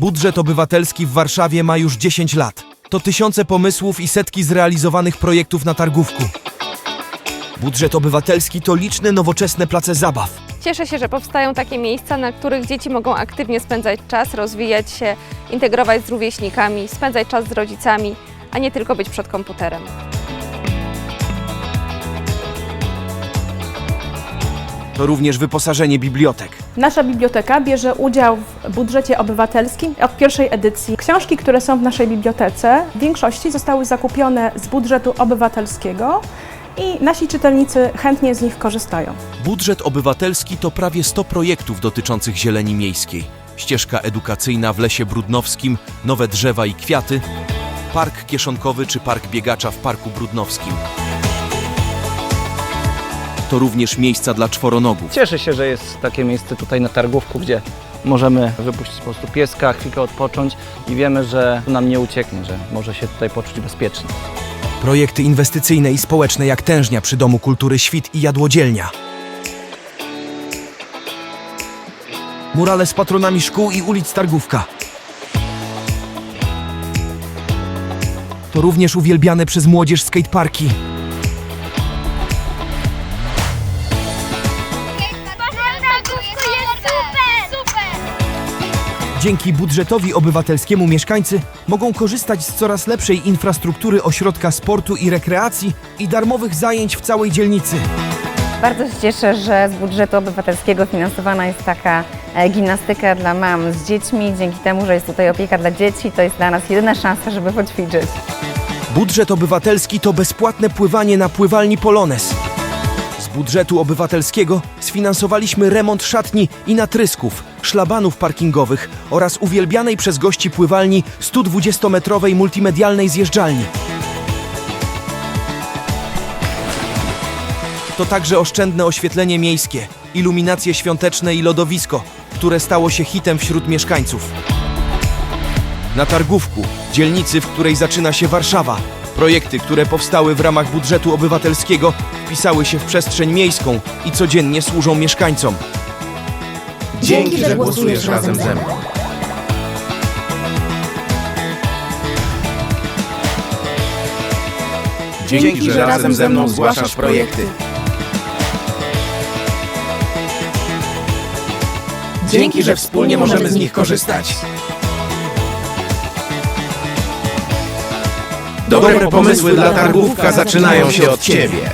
Budżet obywatelski w Warszawie ma już 10 lat. To tysiące pomysłów i setki zrealizowanych projektów na targówku. Budżet obywatelski to liczne nowoczesne place zabaw. Cieszę się, że powstają takie miejsca, na których dzieci mogą aktywnie spędzać czas, rozwijać się, integrować z rówieśnikami, spędzać czas z rodzicami, a nie tylko być przed komputerem. To również wyposażenie bibliotek. Nasza biblioteka bierze udział w budżecie obywatelskim od pierwszej edycji. Książki, które są w naszej bibliotece, w większości zostały zakupione z budżetu obywatelskiego i nasi czytelnicy chętnie z nich korzystają. Budżet obywatelski to prawie 100 projektów dotyczących zieleni miejskiej. Ścieżka edukacyjna w Lesie Brudnowskim, nowe drzewa i kwiaty, park kieszonkowy czy park biegacza w Parku Brudnowskim. To również miejsca dla czworonogów. Cieszę się, że jest takie miejsce tutaj na targówku, gdzie możemy wypuścić po prostu pieska, chwilkę odpocząć i wiemy, że nam nie ucieknie, że może się tutaj poczuć bezpiecznie. Projekty inwestycyjne i społeczne jak tężnia przy Domu Kultury Świt i Jadłodzielnia. Murale z patronami szkół i ulic Targówka. To również uwielbiane przez młodzież skateparki. Dzięki budżetowi obywatelskiemu mieszkańcy mogą korzystać z coraz lepszej infrastruktury ośrodka sportu i rekreacji i darmowych zajęć w całej dzielnicy. Bardzo się cieszę, że z budżetu obywatelskiego finansowana jest taka e, gimnastyka dla mam z dziećmi. Dzięki temu, że jest tutaj opieka dla dzieci, to jest dla nas jedyna szansa, żeby poćwiczyć. Budżet obywatelski to bezpłatne pływanie na pływalni Polones. Budżetu obywatelskiego sfinansowaliśmy remont szatni i natrysków, szlabanów parkingowych oraz uwielbianej przez gości pływalni 120-metrowej multimedialnej zjeżdżalni. To także oszczędne oświetlenie miejskie, iluminacje świąteczne i lodowisko, które stało się hitem wśród mieszkańców. Na Targówku, dzielnicy, w której zaczyna się Warszawa. Projekty, które powstały w ramach budżetu obywatelskiego, wpisały się w przestrzeń miejską i codziennie służą mieszkańcom. Dzięki, że głosujesz razem ze mną. Dzięki, że razem ze mną zgłaszasz projekty. Dzięki, że wspólnie możemy z nich korzystać. Dobre pomysły dla targówka zaczynają się od Ciebie.